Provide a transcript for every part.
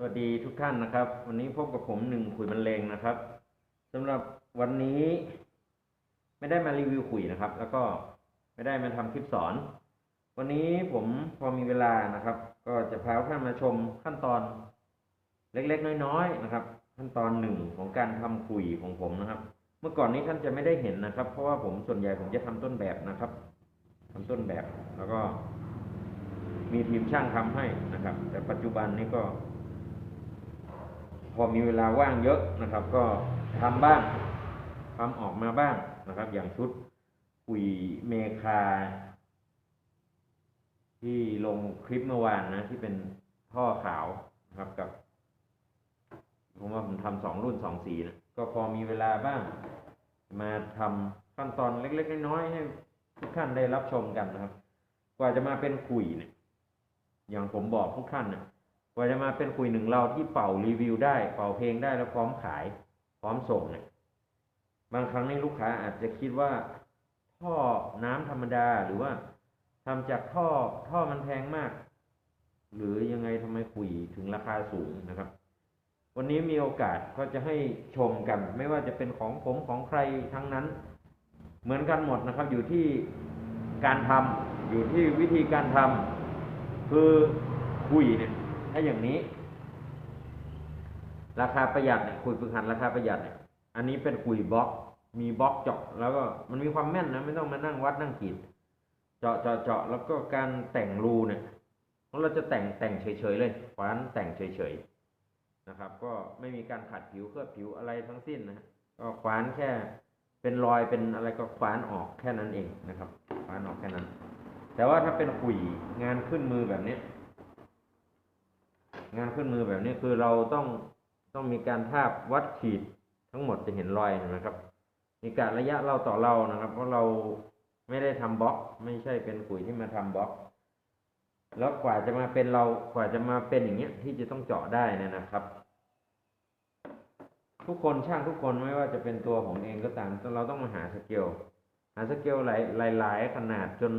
สวัสดีทุกท่านนะครับ วันนี้พบกับผมหนึ่งขุยบรรเลงนะครับสำหรับวันนี้ ไม่ได้มารีวิวขุยนะครับ แล้วก็ไม่ได้มาทำคลิปสอน วันนี้ผมพอมีเวลานะครับ ก็จะพาท่านมาชมขั้นตอนเล็กๆ น้อยๆนะครับ ขั้นตอนหนึ่งของการทำขุยของผมนะครับ เมื่อก่อนนี้ท่านจะไม่ได้เห็นนะครับ เพราะว่าผมส่วนใหญ่ผมจะทำต้นแบบนะครับทำต้นแบบแล้วก็ มีทีมช่างทำให้นะครับ แต่ปัจจุบันนี้ก็ พอมีเวลาว่างเยอะนะครับ ก็ทำบ้างทำออกมาบ้างนะครับ อย่างชุดปุ๋ยเมคา ที่ลงคลิปเมื่อวานนะที่เป็นท่อขาวนะครับกับผมว่าผมทำสองรุ่นสองสีนะก็พอมีเวลาบ้าง มาทำขั้นตอนเล็ก ๆ น้อยๆให้ทุกท่านได้รับชมกันนะครับ กว่าจะมาเป็นขุยเนี่ยอย่างผมบอกทุกท่านเนี่ย ว่าจะมาเป็นคุยหนึ่งเราที่เป่ารีวิวได้ เป่าเพลงได้แล้วพร้อมขาย พร้อมส่งเนี่ยบางครั้งนี่ลูกค้าอาจจะคิดว่า ท่อน้ำธรรมดาหรือว่าทำจากท่อท่อมันแพงมาก หรือยังไงทำไมคุยถึงราคาสูงนะครับ วันนี้มีโอกาสก็จะให้ชมกัน ไม่ว่าจะเป็นของผมของใครทั้งนั้น เหมือนกันหมดนะครับ อยู่ที่การทำอยู่ที่วิธีการทำคือคุยเนี่ย ถ้าอย่างนี้ ราคาประหยัดเนี่ยคุยฝึกหัดราคาประหยัดเนี่ยอันนี้เป็นคุยบล็อก มีบล็อกเจาะ แล้วก็มันมีความแม่นนะไม่ต้องมานั่งวัดนั่งขีดเจาะเจาะเจาะแล้วก็การแต่งรูเนี่ยเราจะแต่งแต่งเฉยๆเลยขวานแต่งเฉยๆนะครับ ก็ไม่มีการขัดผิวเคลือบผิวอะไรทั้งสิ้นนะฮะก็ขวานแค่เป็นรอยเป็นอะไรก็ขวานออกแค่นั้นเองนะครับขวานออกแค่นั้น แต่ว่าถ้าเป็นขุยงานขึ้นมือแบบนี้ งานขึ้นมือแบบนี้คือเราต้องต้องมีการทาบวัดขีดทั้งหมดจะเห็นรอยเห็นไหมครับ มีการระยะเราต่อเรานะครับ เพราะเราไม่ได้ทำบล็อก ไม่ใช่เป็นขุยที่มาทำบล็อก แล้วกว่าจะมาเป็นเรากว่าจะมาเป็นอย่างเงี้ยที่จะต้องเจาะได้นยนะครับ ทุกคนช่างทุกคนไม่ว่าจะเป็นตัวผมเองก็ตามเราต้องมาหาสเกลหาสเกลหลายหลายขนาดจน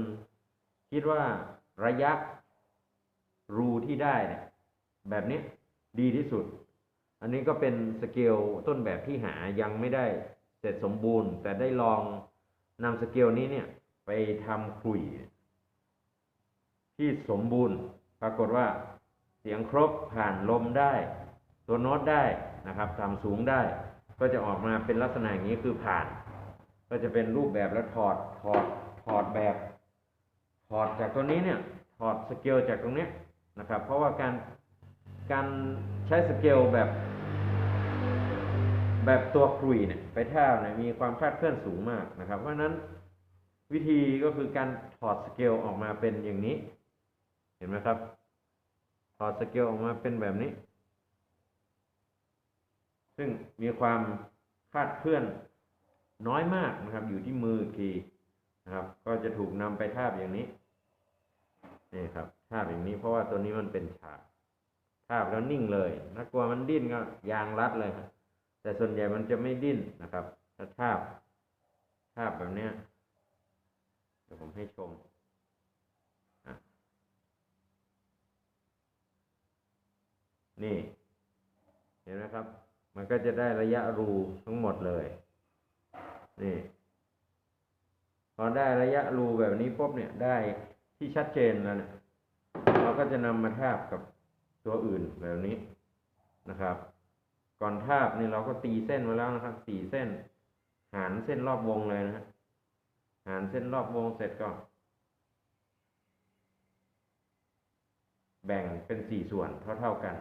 คิดว่าระยะรูที่ได้เนี่ย แบบนี้ดีที่สุด อันนี้ก็เป็นสเกลต้นแบบที่หายังไม่ได้เสร็จสมบูรณ์ แต่ได้ลองนำสเกลนี้เนี่ยไปทำคุยที่สมบูรณ์ปรากฏว่าเสียงครบผ่านลมได้ ตัวโน้ตได้นะครับทำสูงได้ ก็จะออกมาเป็นลักษณะอย่างนี้คือผ่าน ก็จะเป็นรูปแบบแล้วถอดถอดถอดแบบถอดจากตัวนี้เนี่ยถอดสเกลจากตรงนี้นะครับ เพราะว่าการ การใช้สเกลแบบ แบบตัวครุยเนี่ยไปท่าบเนี่ยมีความคลาดเคลื่อนสูงมากนะครับ เพราะนั้นวิธีก็คือการถอดสเกลออกมาเป็นอย่างนี้ เห็นไหมครับ ถอดสเกลออกมาเป็นแบบนี้ ซึ่งมีความคลาดเคลื่อนน้อยมากนะครับ อยู่ที่มือทีนะครับ ก็จะถูกนำไปทาบอย่างนี้นี่ครับทาบอย่างนี้เพราะว่าตัวนี้มันเป็นฉาก ทาบแล้วนิ่งเลยถ้ากลัวมันดิ้นก็ยางรัดเลยครับแต่ส่วนใหญ่มันจะไม่ดิ้นนะครับ ถ้าทาบทาบแบบเนี้ยเดี๋ยวผมให้ชมนี่ เห็นไหมครับ มันก็จะได้ระยะรูทั้งหมดเลย นี่ พอได้ระยะรูแบบนี้ปุ๊บเนี่ยได้ที่ชัดเจนแล้วเนี่ยเราก็จะนำมาทาบกับ ตัวอื่นแบบนี้นะครับ ก่อนทาบนี่เราก็ตีเส้นไว้แล้วนะครับสี่เส้น หารเส้นรอบวงเลยนะฮะหารเส้นรอบวงเสร็จก็ แบ่งเป็นสี่ส่วนเท่าๆกัน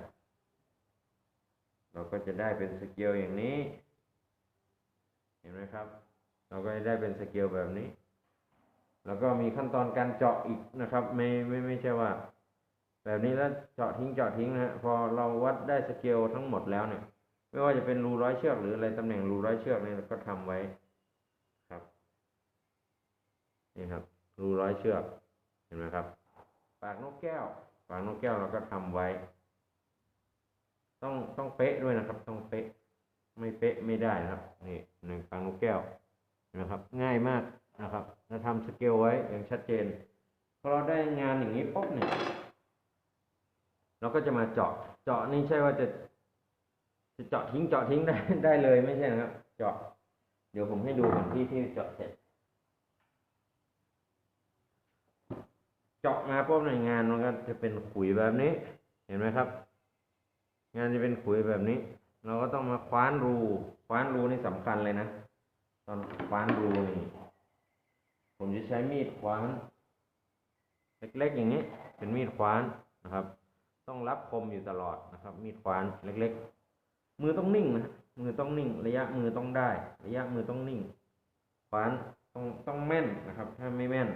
เราก็จะได้เป็นสเกลอย่างนี้ เห็นไหมครับ เราก็จะได้เป็นสเกลแบบนี้ แล้วก็มีขั้นตอนการเจาะอีกนะครับ ไม่ไม่ไม่ใช่ว่า แบบนี้แล้วเจาะทิ้งเจาะทิ้งนะฮะพอเราวัดได้สเกลทั้งหมดแล้วเนี่ย ไม่ว่าจะเป็นรูร้อยเชือกหรืออะไรตำแหน่งรูร้อยเชือกเนี่ยเราก็ทำไว้ครับนี่ครับ รูร้อยเชือกเห็นไหมครับ ปากนกแก้ว ปากนกแก้วเราก็ทำไว้ ต้องต้องเป๊ะด้วยนะครับ ต้องเป๊ะ ไม่เป๊ะไม่ได้นะครับ นี่หนึ่งปากนกแก้วนะครับ ง่ายมากนะครับเราทำสเกลไว้อย่างชัดเจนพอเราได้งานอย่างนี้ปุ๊บเนี่ย เราก็จะมาเจาะ เจาะนี่ใช่ว่าจะ จะเจาะทิ้งเจาะทิ้งได้ได้เลยไม่ใช่นะครับ เจาะ เดี๋ยวผมให้ดูก่อนที่ที่เจาะเสร็จ เจาะมาปุ๊บในงานมันก็จะเป็นขุยแบบนี้ เห็นไหมครับ งานจะเป็นขุยแบบนี้ เราก็ต้องมาคว้านรู คว้านรูนี่สำคัญเลยนะ ตอนคว้านรูนี่ผมจะใช้มีดคว้าน เล็กๆอย่างนี้ เป็นมีดคว้านนะครับ ต้องรับคมอยู่ตลอดนะครับ มีดคว้านเล็ก ๆ มือต้องนิ่งนะมือต้องนิ่ง ระยะมือต้องได้ ระยะมือต้องนิ่งคว้านต้องต้องแม่นนะครับ ถ้าไม่แม่น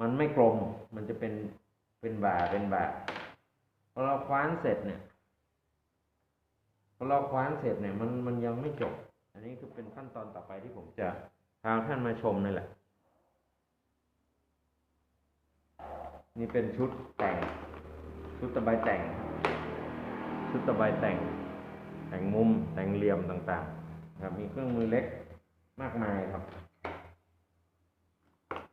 มันไม่กลมมันจะเป็นเป็นบ่าเป็นบ่าพอเราคว้านเสร็จเนี่ยพอเราคว้านเสร็จเนี่ย มันมันยังไม่จบ อันนี้คือเป็นขั้นตอนต่อไปที่ผมจะพาท่านมาชมนี่แหละ นี่เป็นชุดแต่ง ชุดตะไบแต่ง ชุดตะไบแต่ง แต่งมุมแต่งเหลี่ยมต่างๆครับมีเครื่องมือเล็กมากมายครับ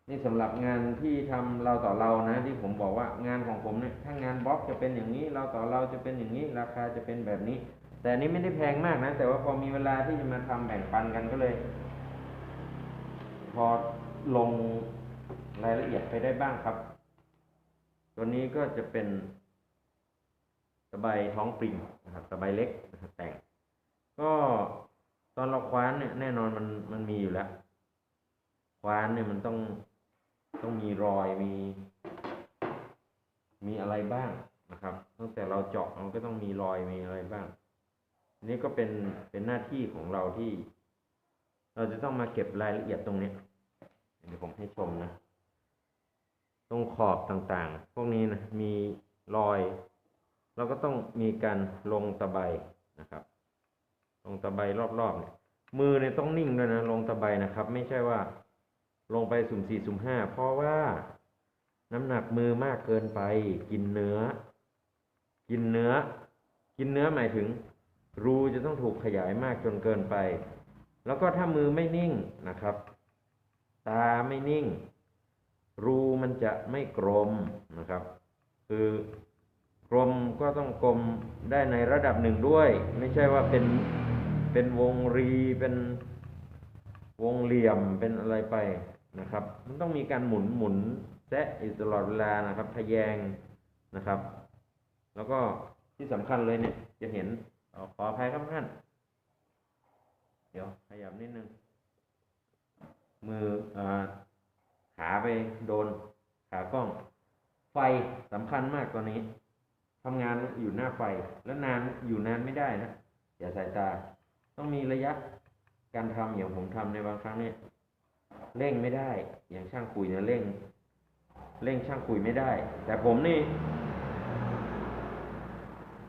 นี่สำหรับงานที่ทำเราต่อเรานะ ที่ผมบอกว่างานของผมเนี่ยถ้างานบล็อกจะเป็นอย่างนี้ เราต่อเราจะเป็นอย่างนี้ ราคาจะเป็นแบบนี้ แต่อันนี้ไม่ได้แพงมากนะ แต่ว่าพอมีเวลาที่จะมาทำแบ่งปันกันก็เลย พอลงรายละเอียดไปได้บ้างครับ ตัวนี้ก็จะเป็น ตะไบท้องปริงนะครับตะไบเล็กนะครับแต่ง ก็ตอนเราคว้านเนี่ยแน่นอนมันมันมีอยู่แล้วคว้านเนี่ยมันต้องต้องมีรอยมี มีอะไรบ้างนะครับ ตั้งแต่เราเจาะมันก็ต้องมีรอยมีอะไรบ้างนนี้ก็เป็นเป็นหน้าที่ของเราที่ เราจะต้องมาเก็บรายละเอียดตรงนี้เดี๋ยวผมให้ชมนะ ตรงขอบต่างๆ พวกนี้นะมีรอย เราก็ต้องมีการลงตะไบนะครับ ลงตะไบรอบๆเนี่ย มือเนี่ยต้องนิ่งด้วยนะลงตะไบนะครับ ไม่ใช่ว่า ลงไปสุ่มสี่สุ่มห้าเพราะว่าน้ำหนักมือมากเกินไป กินเนื้อ กินเนื้อ กินเนื้อหมายถึง รูจะต้องถูกขยายมากจนเกินไป แล้วก็ถ้ามือไม่นิ่งนะครับ ตาไม่นิ่ง รูมันจะไม่กลมนะครับ คือ กลมก็ต้องกลมได้ในระดับหนึ่งด้วย ไม่ใช่ว่าเป็นเป็นวงรีเป็นวงเหลี่ยมเป็นอะไรไปนะครับ มันต้องมีการหมุนหมุนแซะอยู่ตลอดเวลานะครับทะแยงนะครับ แล้วก็ที่สำคัญเลยเนี่ย จะเห็นอขออภัยครับท่านเดี๋ยวขยับนิดนึง มืออาขาไปโดนขากล้อง ไฟสำคัญมากตัวนี้ ทำงานอยู่หน้าไฟแล้วนานอยู่นานไม่ได้นะอย่าสายตา ต้องมีระยะการทำอย่างผมทำในบางครั้งเนี่ยเร่งไม่ได้ อย่างช่างคุยเนี่ยเร่ง เร่งช่างคุยไม่ได้ แต่ผมนี่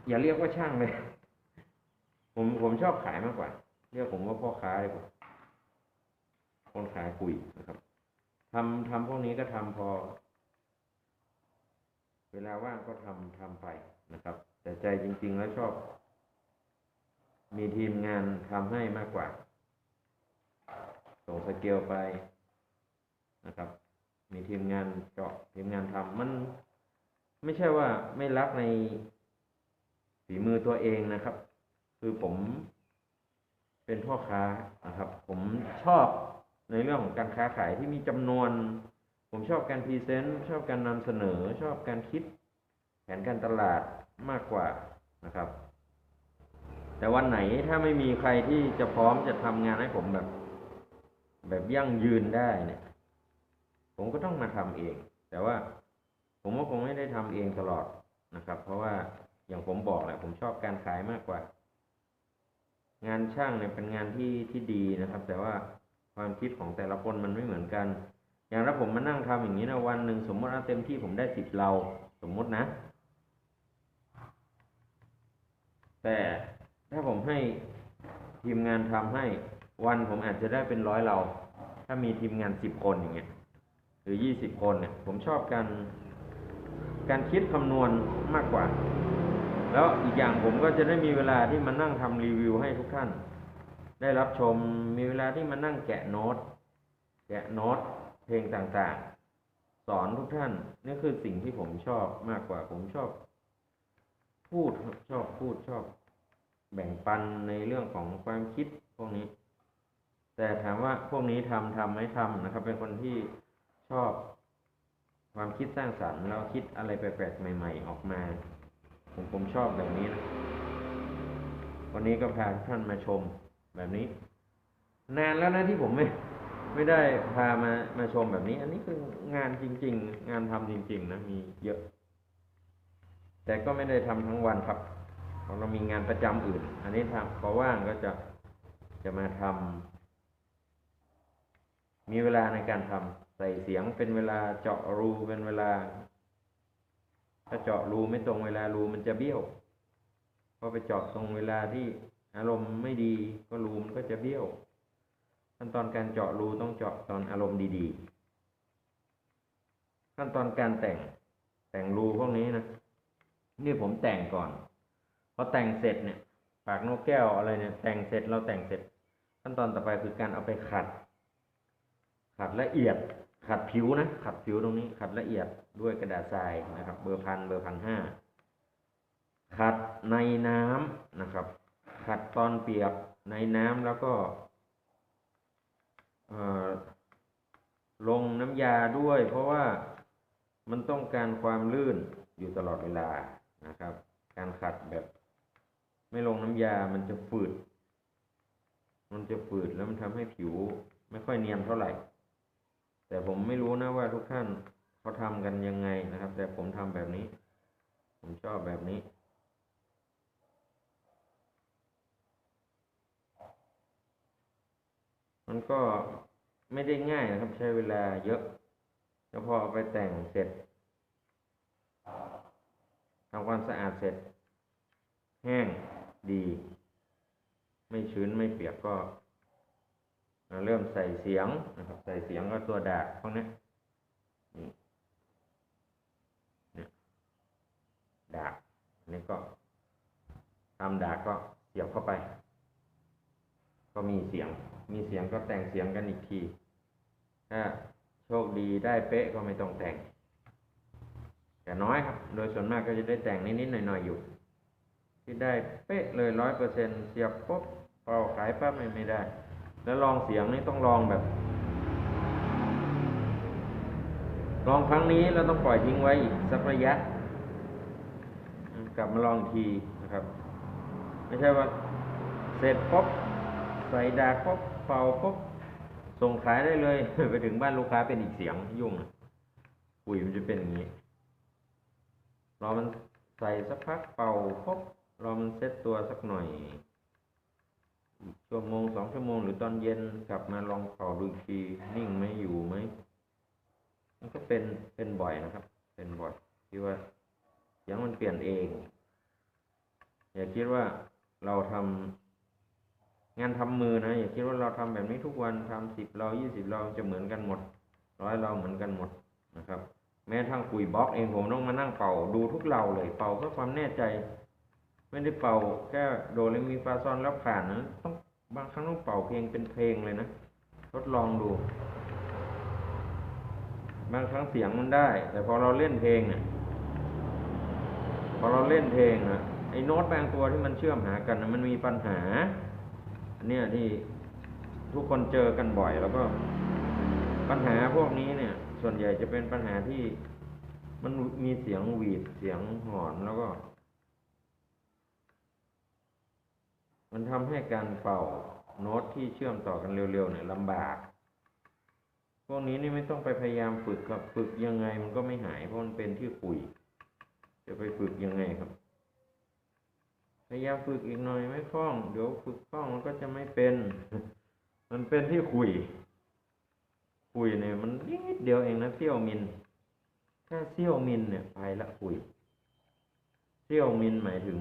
อย่าเรียกว่าช่างเลย ผมผมชอบขายมากกว่า เรียกผมว่าพ่อค้าเลยกว่าคนขายคุยนะครับทำทำพวกนี้ก็ทำพอ เวลาว่างก็ทำทำไปนะครับ แต่ใจจริง ๆ แล้วชอบ มีทีมงานทำให้มากกว่า ส่งสเกลไปนะครับ มีทีมงานเจาะทีมงานทำมัน ไม่ใช่ว่าไม่รักในฝีมือตัวเองนะครับ คือผมเป็นพ่อค้านะครับ ผมชอบในเรื่องของการค้าขายที่มีจำนวน ผมชอบการพรีเซนต์ชอบการนำเสนอชอบการคิดแผนการตลาดมากกว่านะครับ แต่วันไหนถ้าไม่มีใครที่จะพร้อมจะทำงานให้ผมแบบ แบบยั่งยืนได้เนี่ย ผมก็ต้องมาทำเอง แต่ว่าผมก็คงไม่ได้ทำเองตลอดนะครับ เพราะว่าอย่างผมบอกแหละผมชอบการขายมากกว่า งานช่างเนี่ยเป็นงานที่ที่ดีนะครับ แต่ว่าความคิดของแต่ละคนมันไม่เหมือนกัน อย่างถ้าผมมานั่งทำอย่างนี้นะวันหนึ่งสมมติว่าเต็มที่ผมได้สิบเราสมมตินะ แต่ถ้าผมให้ทีมงานทำให้วันผมอาจจะได้เป็นร้อยเรา ถ้ามีทีมงานสิบคนอย่างเงี้ยหรือยี่สิบคนเนี่ย ผมชอบการการคิดคำนวณมากกว่า แล้วอีกอย่างผมก็จะได้มีเวลาที่มานั่งทำรีวิวให้ทุกท่าน ได้รับชมมีเวลาที่มานั่งแกะโน้ต แกะโน้ต เพลงต่างๆ สอนทุกท่านนี่คือสิ่งที่ผมชอบมากกว่าผมชอบ พูดชอบพูดชอบ แบ่งปันในเรื่องของความคิดพวกนี้ แต่ถามว่าพวกนี้ทำทำไหมทำนะครับ เป็นคนที่ชอบความคิดสร้างสรรค์แล้วคิดอะไรแปลกๆใหม่ ๆ ออกมา ผมผมชอบแบบนี้นะ วันนี้ก็พาท่านมาชมแบบนี้ นานแล้วนะที่ผมไม่ ไม่ได้พามามาชมแบบนี้ อันนี้คืองานจริง ๆ งานทำจริง ๆ นะมีเยอะ แต่ก็ไม่ได้ทำทั้งวันครับเพราะเรามีงานประจำอื่น อันนี้ทำพอว่างก็จะจะมาทำมีเวลาในการทำใส่เสียงเป็นเวลาเจาะรูเป็นเวลา ถ้าเจาะรูไม่ตรงเวลารูมันจะเบี้ยวพอไปเจาะตรงเวลาที่อารมณ์ไม่ดีก็รูมันก็จะเบี้ยว ขั้นตอนการเจาะรูต้องเจาะตอนอารมณ์ดีๆ ขั้นตอนการแต่งแต่งรูพวกนี้นะนี่ผมแต่งก่อนพอแต่งเสร็จเนี่ย ปากนกแก้วอะไรเนี่ย แต่งเสร็จเราแต่งเสร็จ ขั้นตอนต่อไปคือการเอาไปขัด ขัดละเอียด ขัดผิวนะขัดผิวตรงนี้ ขัดละเอียดด้วยกระดาษทรายนะครับ เบอร์พันเบอร์พันห้าขัดในน้ำนะครับ ขัดตอนเปียกในน้ำแล้วก็ ลงน้ำยาด้วย เพราะว่ามันต้องการความลื่นอยู่ตลอดเวลานะครับ การขัดแบบ ไม่ลงน้ำยามันจะฝืด มันจะฝืดแล้วมันทำให้ผิวไม่ค่อยเนียนเท่าไหร่ แต่ผมไม่รู้นะว่าทุกท่านเขาทำกันยังไงนะครับ แต่ผมทำแบบนี้ ผมชอบแบบนี้ มันก็ไม่ได้ง่ายนะครับใช้เวลาเยอะแล้วพอเอาไปแต่งเสร็จทำความสะอาดเสร็จ แห้งดี ไม่ชื้นไม่เปียกก็อ่าเริ่มใส่เสียงนะครับ ใส่เสียงก็ตัวดากพวกนี้นี่นี่ดากอันนี้ก็ทำดากก็เสียบเข้าไป ก็มีเสียง มีเสียงก็แต่งเสียงกันอีกที ถ้าโชคดีได้เป๊ะก็ไม่ต้องแต่ง แต่น้อยครับ โดยส่วนมากก็จะได้แต่งนิดๆหน่อยๆอยู่ ที่ได้เป๊ะเลยร้อยเปอร์เซ็นเสียบปุ๊บเป่าขายปั๊บไม่ไม่ได้ แล้วลองเสียงนี่ต้องลองแบบลองครั้งนี้เราต้องปล่อยทิ้งไว้อีกสักระยะ กลับมาลองทีนะครับ ไม่ใช่ว่า เสร็จปุ๊บใส่ดาปุ๊บ เป่าปุ๊บส่งขายได้เลย ไปถึงบ้านลูกค้าเป็นอีกเสียงยุ่งปุ๋ยมันจะเป็นอย่างนี้รอมันใส่สักพักเป่าปุ๊บรอมันเซ็ตตัวสักหน่อยชั่วโมงสองชั่วโมงหรือตอนเย็นกลับมาลองเป่าดูทีนิ่งไหมอยู่ไหมมันก็เป็นเป็นบ่อยนะครับ เป็นบ่อยที่ว่าเสียงมันเปลี่ยนเอง อย่าคิดว่าเราทำ งานทำมือนะอย่าคิดว่าเราทำแบบนี้ทุกวันทำสิบเรายี่สิบเราจะเหมือนกันหมดร้อยเราเหมือนกันหมดนะครับ แม้ทั้งคุยบล็อกเองผมต้องมานั่งเป่าดูทุกเราเลยเป่าเพื่อความแน่ใจ ไม่ได้เป่าแค่โดเรมีฟาซอนแล้วผ่านนะต้องบางครั้งต้องเป่าเพลงเป็นเพลงเลยนะ ทดลองดู บางครั้งเสียงมันได้ แต่พอเราเล่นเพลงเนี่ยพอเราเล่นเพลงนะไอ้โน้ตบางตัวที่มันเชื่อมหากันนะมันมีปัญหา อันเนี้ยที่ทุกคนเจอกันบ่อย แล้วก็ปัญหาพวกนี้เนี่ย ส่วนใหญ่จะเป็นปัญหาที่มันมีเสียงหวีดเสียงหอนแล้วก็ มันทำให้การเป่าโน้ตที่เชื่อมต่อกันเร็วๆเนี่ยลำบาก พวกนี้นี่ไม่ต้องไปพยายามฝึกครับ ฝึกยังไงมันก็ไม่หายเพราะมันเป็นที่คุย จะไปฝึกยังไงครับ พยายามฝึกอีกหน่อยไม่คล่อง เดี๋ยวฝึกคล่องมันก็จะไม่เป็น มันเป็นที่คุย คุยเนี่ยมันนิดเดียวเองนะเสี้ยวมิลแค่เสี้ยวมิลเนี่ยไปละคุยเสี้ยวมิลหมายถึง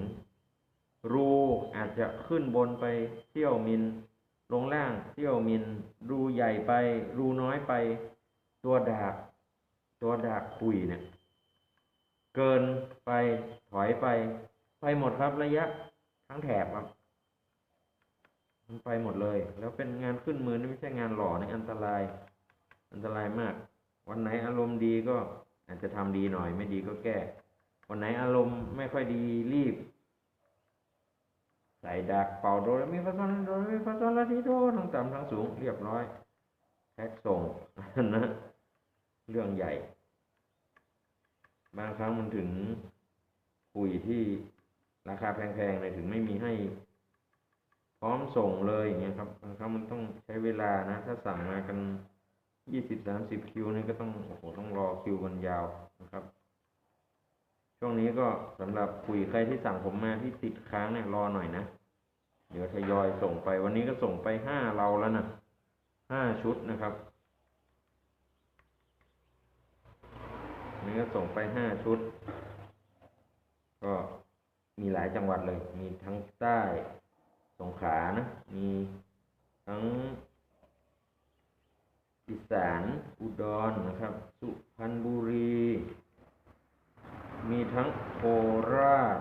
รูอาจจะขึ้นบนไปเสี้ยวมิลลงล่างเสี้ยวมิลรูใหญ่ไป รูน้อยไป ตัวดาบตัวดาบคุยเนี่ย เกินไปถอยไป ไปหมดครับระยะทั้งแถบครับ มันไปหมดเลย แล้วเป็นงานขึ้นมือนี่ไม่ใช่งานหล่อในอันตราย อันตรายมาก วันไหนอารมณ์ดีก็อาจจะทำดีหน่อย ไม่ดีก็แก้ วันไหนอารมณ์ไม่ค่อยดีรีบ ใส่ดักเป่าโดเรมีฟาโซลาโดเรมีฟาโซลาทีโดทั้งต่ำทั้งสูงเรียบร้อยแพ็กส่งนะเรื่องใหญ่ บางครั้งมันถึงคุยที่ ราคาแพงๆเลยถึงไม่มีให้ พร้อมส่งเลยอย่างเงี้ยครับบางครั้งมันต้องใช้เวลานะ ถ้าสั่งมากันยี่สิบสามสิบคิวนี่ก็ต้องโอ้โหต้องรอคิวกันยาวนะครับ ช่วงนี้ก็สำหรับคุยใครที่สั่งผมมาที่ติดค้างเนี่ยรอหน่อยนะ เดี๋ยวทยอยส่งไปวันนี้ก็ส่งไปห้าเราแล้วนะห้าชุดนะครับนนี้ก็ส่งไปห้าชุด มีหลายจังหวัดเลย มีทั้งใต้สงขลานะ มีทั้งอีสานอุดรนะครับ สุพรรณบุรี มีทั้งโคราช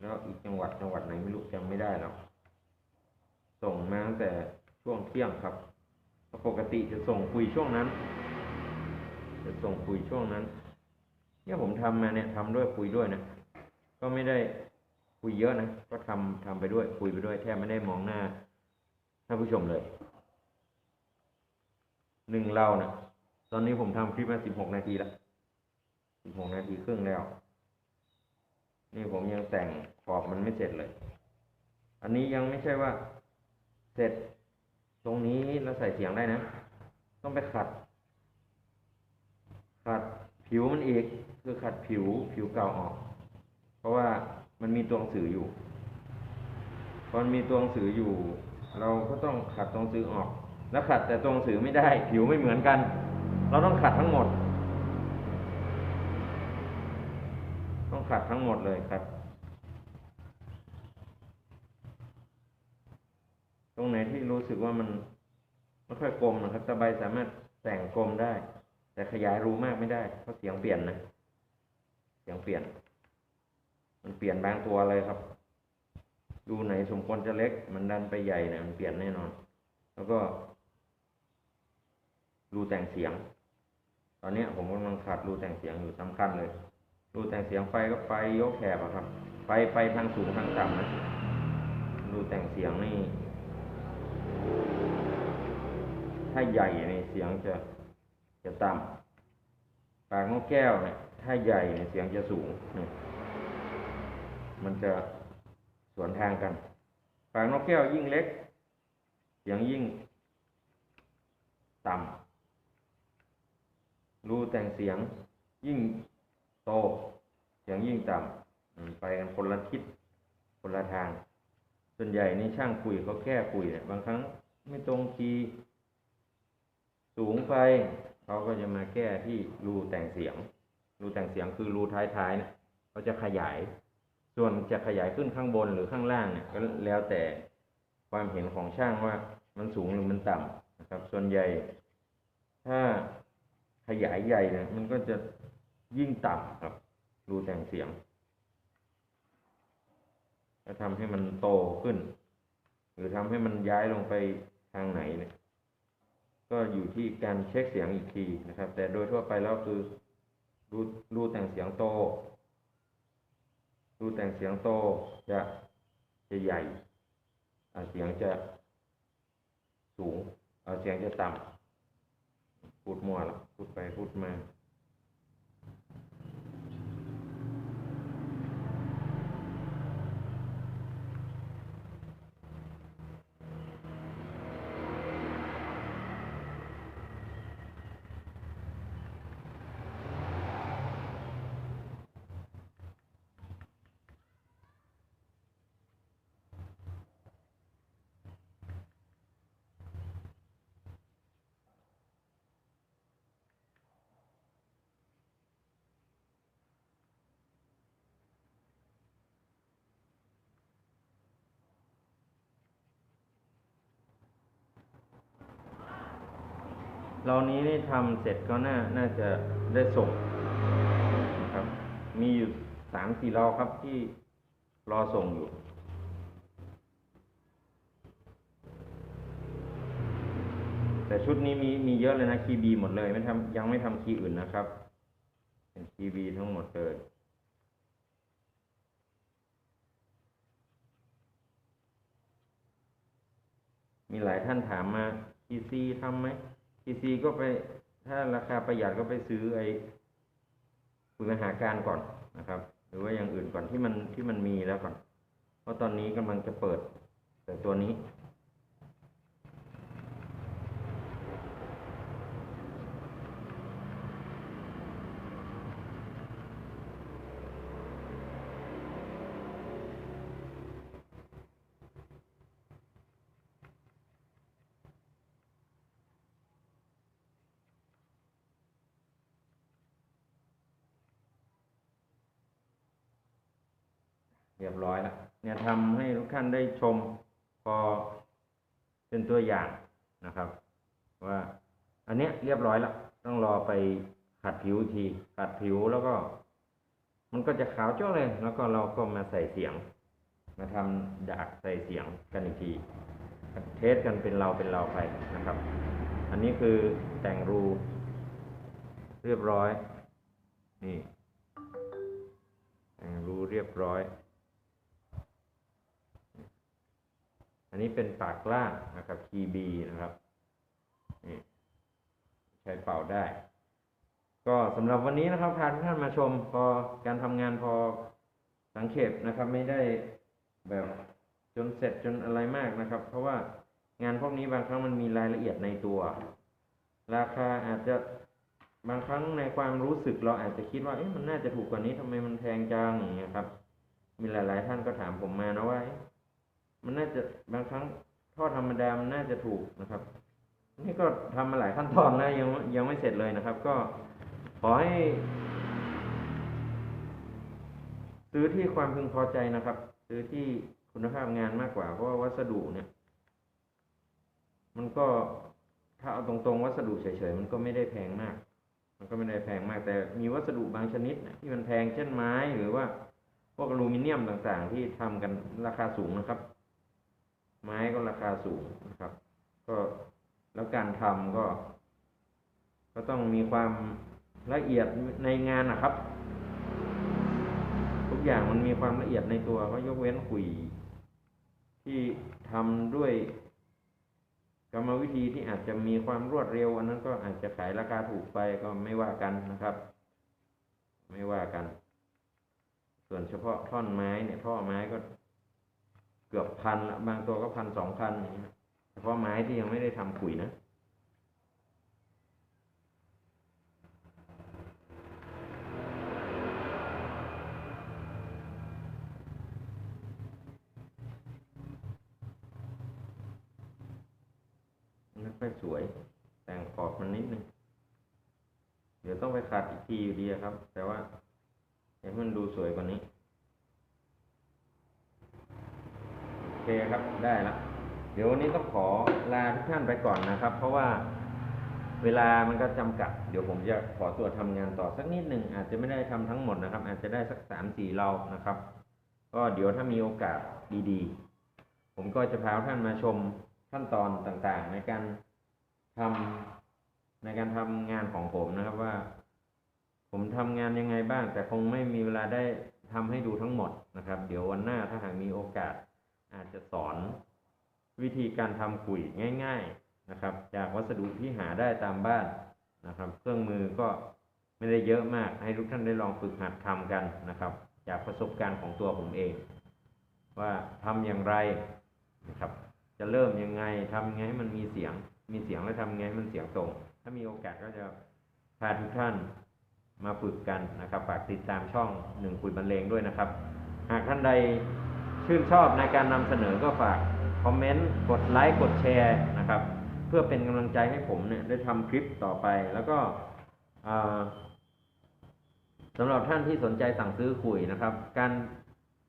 แล้วอีกจังหวัดจังหวัดไหนไม่รู้จำไม่ได้แล้ว ส่งมาตั้งแต่ช่วงเที่ยงครับปกติจะส่งคุยช่วงนั้น จะส่งคุยช่วงนั้น เนี่ยผมทำมาเนี่ยทำด้วยคุยด้วยนะ ก็ไม่ได้คุยเยอะนะ ก็ทำทำไปด้วย คุยไปด้วย แทบไม่ได้มองหน้าท่านผู้ชมเลยหนึ่งเรานะตอนนี้ผมทำคลิปมาสิบหกนาทีแล้วสิบหกนาทีครึ่งแล้ว นี่ผมยังแต่งขอบมันไม่เสร็จเลย อันนี้ยังไม่ใช่ว่า เสร็จตรงนี้แล้วใส่เสียงได้นะ ต้องไปขัด ขัดผิวมันอีก คือขัดผิวผิวเก่าออก เพราะว่ามันมีตัวหนังสืออยู่พอมันมีตัวหนังสืออยู่ เราก็ต้องขัดตัวหนังสือออก แล้วขัดแต่ตัวหนังสือไม่ได้ ผิวไม่เหมือนกัน เราต้องขัดทั้งหมด ต้องขัดทั้งหมดเลยครับ ตรงไหนที่รู้สึกว่ามันไม่ค่อยกลมนะครับตะไบสามารถแต่งกลมได้ แต่ขยายรูมากไม่ได้เพราะเสียงเปลี่ยนนะ เสียงเปลี่ยน มันเปลี่ยนบางตัวเลยครับ ดูไหนสมควรจะเล็ก มันดันไปใหญ่เนี่ยมันเปลี่ยนแน่นอน แล้วก็ รูแต่งเสียง ตอนนี้ผมกำลังขัดรูแต่งเสียงอยู่สำคัญเลย รูแต่งเสียงไฟก็ไฟยกแถบอะครับ ไฟไฟทางสูงทางต่ำนะ รูแต่งเสียงนี่ ถ้าใหญ่เนี่ยเสียงจะจะต่ำปากนกแก้วเนี่ย ถ้าใหญ่เนี่ยเสียงจะสูงเนี่ย มันจะสวนทางกันปากนกแก้วยิ่งเล็กเสียงยิ่งต่ำรูแต่งเสียงยิ่งโต เสียงยิ่งต่ำไปกันคนละทิศคนละทาง ส่วนใหญ่นี่ช่างคุยเขาแก้คุยเนี่ยบางครั้งไม่ตรงคีย์สูงไปเขาก็จะมาแก้ที่รูแต่งเสียง รูแต่งเสียงคือรูท้ายๆเนี่ยเขาจะขยาย ส่วนจะขยายขึ้นข้างบนหรือข้างล่างเนี่ยก็แล้วแต่ความเห็นของช่างว่ามันสูงหรือมันต่ำนะครับ ส่วนใหญ่ ถ้าขยายใหญ่เนี่ยมันก็จะยิ่งต่ำครับรูแต่งเสียงจะทำให้มันโตขึ้น หรือทำให้มันย้ายลงไปทางไหนเนี่ยก็อยู่ที่การเช็คเสียงอีกทีนะครับ แต่โดยทั่วไปแล้วคือรูรูแต่งเสียงโต รูแต่งเสียงโตจะจะใหญ่ เสียงจะสูง เสียงจะต่ำพูดมั่วละพูดไปพูดมา เรานี้ได้ทำเสร็จก็น่าน่าจะได้ส่งนะครับ มีอยู่สามสี่รอครับที่รอส่งอยู่ แต่ชุดนี้มีมีเยอะเลยนะคีบีหมดเลยไม่ทำยังไม่ทำคีอื่นนะครับ เป็นคีบีทั้งหมดเลยมีหลายท่านถามมาคีซีทำไหม ทีซีก็ไปถ้าราคาประหยัดก็ไปซื้อไอ้ฝึกอาหาการก่อนนะครับ หรือว่าอย่างอื่นก่อนที่มันที่มันมีแล้วก่อน เพราะตอนนี้กำลังจะเปิดแต่ตัวนี้ เรียบร้อยแล้วเนี่ยทำให้ทุกท่านได้ชมพอเป็นตัวอย่างนะครับ ว่า อันเนี้ยเรียบร้อยแล้วต้องรอไปขัดผิวอีกทีขัดผิวแล้วก็ มันก็จะขาวจ้าเลย แล้วก็เราก็มาใส่เสียง มาทำดากใส่เสียงกันอีกที เทสกันเป็นเราเป็นเราไปนะครับ อันนี้คือแต่งรูเรียบร้อย นี่แต่งรูเรียบร้อย อันนี้เป็นปากล่างนะครับคีย์บีนะครับนี่ใช้เป่าได้ ก็สำหรับวันนี้นะครับพาทุกท่านมาชมพอการทำงานพอสังเขปนะครับ ไม่ได้แบบจนเสร็จจนอะไรมากนะครับ เพราะว่างานพวกนี้บางครั้งมันมีรายละเอียดในตัว ราคาอาจจะบางครั้งในความรู้สึกเราอาจจะคิดว่าเอ๊ะมันน่าจะถูกกว่านี้ทำไมมันแพงจังอย่างเงี้ยครับ มีหลาย ๆ ท่านก็ถามผมมานะว่า มันน่าจะบางครั้งท่อธรรมดามันน่าจะถูกนะครับ นี่ก็ทำมาหลายขั้นตอนนะยังยังไม่เสร็จเลยนะครับ ก็ขอให้ ซื้อที่ความพึงพอใจนะครับ ซื้อที่คุณภาพงานมากกว่า เพราะว่าวัสดุเนี่ย มันก็ถ้าเอาตรงๆ วัสดุเฉยๆมันก็ไม่ได้แพงมาก มันก็ไม่ได้แพงมาก แต่มีวัสดุบางชนิดนะที่มันแพงเช่นไม้หรือว่าพวกอลูมิเนียมต่างๆ ที่ทำกันราคาสูงนะครับ ไม้ก็ราคาสูงนะครับ ก็แล้วการทำก็ ก็ต้องมีความละเอียดในงานนะครับ ทุกอย่างมันมีความละเอียดในตัวก็ยกเว้นขุย ที่ทำด้วยกรรมวิธีที่อาจจะมีความรวดเร็ว อันนั้นก็อาจจะขายราคาถูกไปก็ไม่ว่ากันนะครับ ไม่ว่ากัน ส่วนเฉพาะท่อนไม้เนี่ยท่อไม้ก็ เกือบพันละบางตัวก็พันสองพันอย่างเงี้ยเฉพาะไม้ที่ยังไม่ได้ทำขุยนะไม่ค่อยสวย แต่งขอบมันนิดนึง เดี๋ยวต้องไปขัดอีกทีอยู่ดีครับ แต่ว่าให้มันดูสวยกว่านี้ โอ เคครับได้ละเดี๋ยววันนี้ต้องขอลาทุกท่านไปก่อนนะครับ เพราะว่าเวลามันก็จำกัด เดี๋ยวผมจะขอตัวทำงานต่อสักนิดหนึ่งอาจจะไม่ได้ทำทั้งหมดนะครับ อาจจะได้สักสามสี่เรานะครับ ก็เดี๋ยวถ้ามีโอกาสดีๆ ผมก็จะพาท่านมาชมขั้นตอนต่างๆ ในการทำในการทำงานของผมนะครับว่า ผมทำงานยังไงบ้าง แต่คงไม่มีเวลาได้ทำให้ดูทั้งหมดนะครับ เดี๋ยววันหน้าถ้าหากมีโอกาส อาจจะสอนวิธีการทำกุยง่าย ๆนะครับ จากวัสดุที่หาได้ตามบ้านนะครับ เครื่องมือก็ไม่ได้เยอะมาก ให้ทุกท่านได้ลองฝึกหัดทำกันนะครับ จากประสบการณ์ของตัวผมเอง ว่าทำอย่างไรนะครับ จะเริ่มยังไงทำยังไงให้มันมีเสียง มีเสียงแล้วทำยังไงให้มันเสียงตรง ถ้ามีโอกาสก็จะพาทุกท่านมาฝึกกันนะครับ ฝากติดตามช่องหนึ่งคุยบรรเลงด้วยนะครับ หากท่านใด ชื่นชอบในการนำเสนอก็ฝากคอมเมนต์กดไลค์กดแชร์นะครับ เพื่อเป็นกำลังใจให้ผมเนี่ยได้ทำคลิปต่อไปแล้วก็สำหรับท่านที่สนใจสั่งซื้อคุยนะครับ การ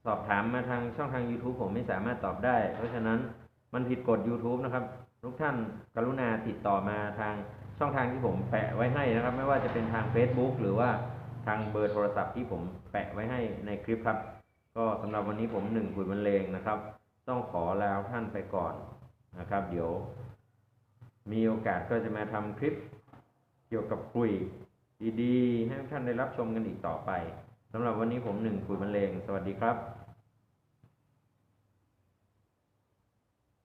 สอบถามมาทางช่องทาง YouTube ผมไม่สามารถตอบได้ เพราะฉะนั้นมันผิดกฎ YouTube นะครับทุกท่านกรุณาติดต่อมาทางช่องทางที่ผมแปะไว้ให้นะครับ ไม่ว่าจะเป็นทาง Facebook หรือว่าทางเบอร์โทรศัพท์ที่ผมแปะไว้ให้ในคลิปครับ ก็สำหรับวันนี้ผมหนึ่งคุยบรรเลงนะครับ ต้องขอลาท่านไปก่อนนะครับ เดี๋ยว มีโอกาสก็จะมาทำคลิปเกี่ยวกับคุยดีๆ ให้ท่านได้รับชมกันอีกต่อไปสำหรับวันนี้ผมหนึ่งคุยบรรเลง สวัสดีครับ